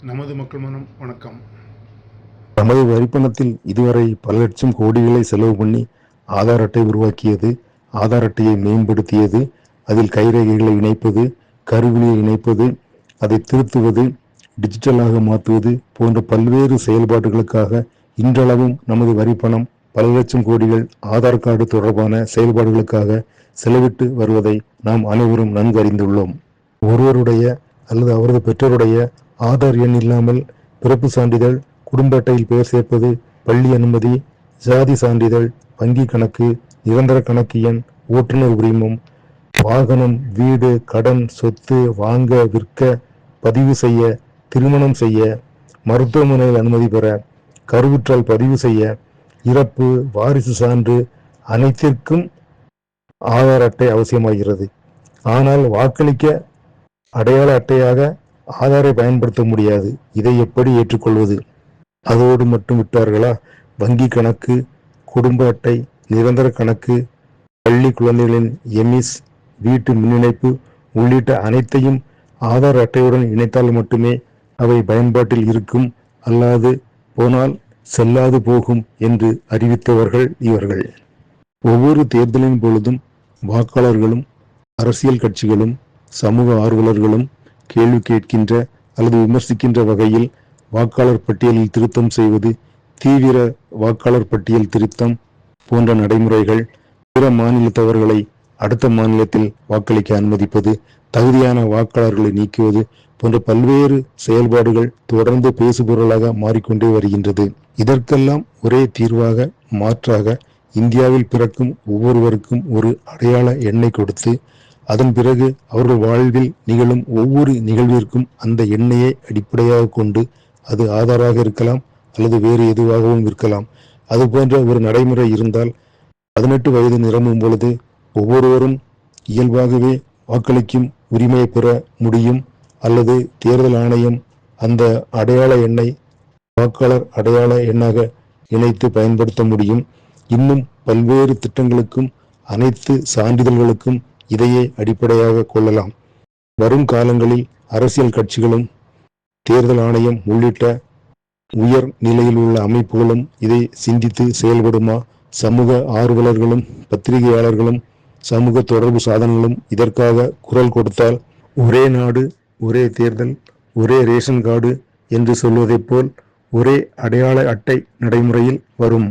நமது மக்கள் மனம் வணக்கம். நமது வரிப்பணத்தில் இதுவரை பல லட்சம் கோடிகளை செலவு பண்ணி ஆதார் அட்டை உருவாக்கியது ஆதார் அட்டையை மேம்படுத்தியது அதில் கைரேகைகளை இணைப்பது கருவிலியை இணைப்பது அதை திருத்துவது டிஜிட்டலாக மாற்றுவது போன்ற பல்வேறு செயல்பாடுகளுக்காக இன்றளவும் நமது வரிப்பணம் பல லட்சம் கோடிகள் ஆதார் கார்டு தொடர்பான செயல்பாடுகளுக்காக செலவிட்டு வருவதை நாம் அனைவரும் நன்கு அறிந்துள்ளோம் ஒருவருடைய அல்லது அவரது பெற்றோருடைய ஆதார் எண் இல்லாமல் பிறப்பு சான்றிதழ் குடும்ப அட்டையில் பெயர் சேர்ப்பது பள்ளி அனுமதி ஜாதி சான்றிதழ் வங்கி கணக்கு நிரந்தர கணக்கு எண் ஓட்டுநர் உரிமம் வாகனம் வீடு கடன் சொத்து வாங்க விற்க பதிவு செய்ய திருமணம் செய்ய மருத்துவமனையில் அனுமதி பெற கருவுற்றால் பதிவு செய்ய இறப்பு வாரிசு சான்று அனைத்திற்கும் ஆதார் அட்டை அவசியமாகிறது. ஆனால் வாக்களிக்க அடையாள அட்டையாக ஆதாரை பயன்படுத்த முடியாது. இதை எப்படி ஏற்றுக்கொள்வது? அதோடு மட்டும் விட்டார்களா? வங்கி கணக்கு குடும்ப அட்டை நிரந்தர கணக்கு பள்ளி குழந்தைகளின் எமிஸ் வீட்டு மின் இணைப்பு உள்ளிட்ட அனைத்தையும் ஆதார் அட்டையுடன் இணைத்தால் மட்டுமே அவை பயன்பாட்டில் இருக்கும். அல்லாது போனால் செல்லாது போகும் என்று அறிவித்தவர்கள் இவர்கள். ஒவ்வொரு தேர்தலின் பொழுதும் வாக்காளர்களும் அரசியல் கட்சிகளும் சமூக ஆர்வலர்களும் கேள்வி கேட்கின்ற அல்லது விமர்சிக்கின்ற வகையில் வாக்காளர் பட்டியலில் திருத்தம் செய்வது தீவிர வாக்காளர் பட்டியல் திருத்தம் போன்ற நடைமுறைகள் பிற மாநிலத்தவர்களை அடுத்த மாநிலத்தில் வாக்களிக்க அனுமதிப்பது தகுதியான வாக்காளர்களை நீக்குவது போன்ற பல்வேறு செயல்பாடுகள் தொடர்ந்து பேசுபொருளாக மாறிக்கொண்டே வருகின்றது. இதற்கெல்லாம் ஒரே தீர்வாக மாற்றாக இந்தியாவில் பிறக்கும் ஒவ்வொருவருக்கும் ஒரு அடையாள எண்ணை கொடுத்து அதன் பிறகு அவர்கள் வாழ்வில் நிகழும் ஒவ்வொரு நிகழ்விற்கும் அந்த எண்ணெயை அடிப்படையாக கொண்டு அது ஆதாராக இருக்கலாம் அல்லது வேறு எதுவாகவும் இருக்கலாம். அது போன்ற ஒரு நடைமுறை இருந்தால் பதினெட்டு வயது நிரம்பும் பொழுது ஒவ்வொருவரும் இயல்பாகவே வாக்களிக்கும் உரிமையை பெற முடியும் அல்லது தேர்தல் ஆணையம் அந்த அடையாள எண்ணை வாக்காளர் அடையாள எண்ணாக இணைத்து பயன்படுத்த முடியும். இன்னும் பல்வேறு திட்டங்களுக்கும் அனைத்து சான்றிதழ்களுக்கும் இதையே அடிப்படையாக கொள்ளலாம். வரும் காலங்களில் அரசியல் கட்சிகளும் தேர்தல் ஆணையம் உள்ளிட்ட உயர் நிலையில் உள்ள அமைப்புகளும் இதை சிந்தித்து செயல்படுமா? சமூக ஆர்வலர்களும் பத்திரிகையாளர்களும் சமூக தொடர்பு சாதனங்களும் இதற்காக குரல் கொடுத்தால் ஒரே நாடு ஒரே தேர்தல் ஒரே ரேஷன் கார்டு என்று சொல்வதைப் போல் ஒரே அடையாள அட்டை நடைமுறையில் வரும்.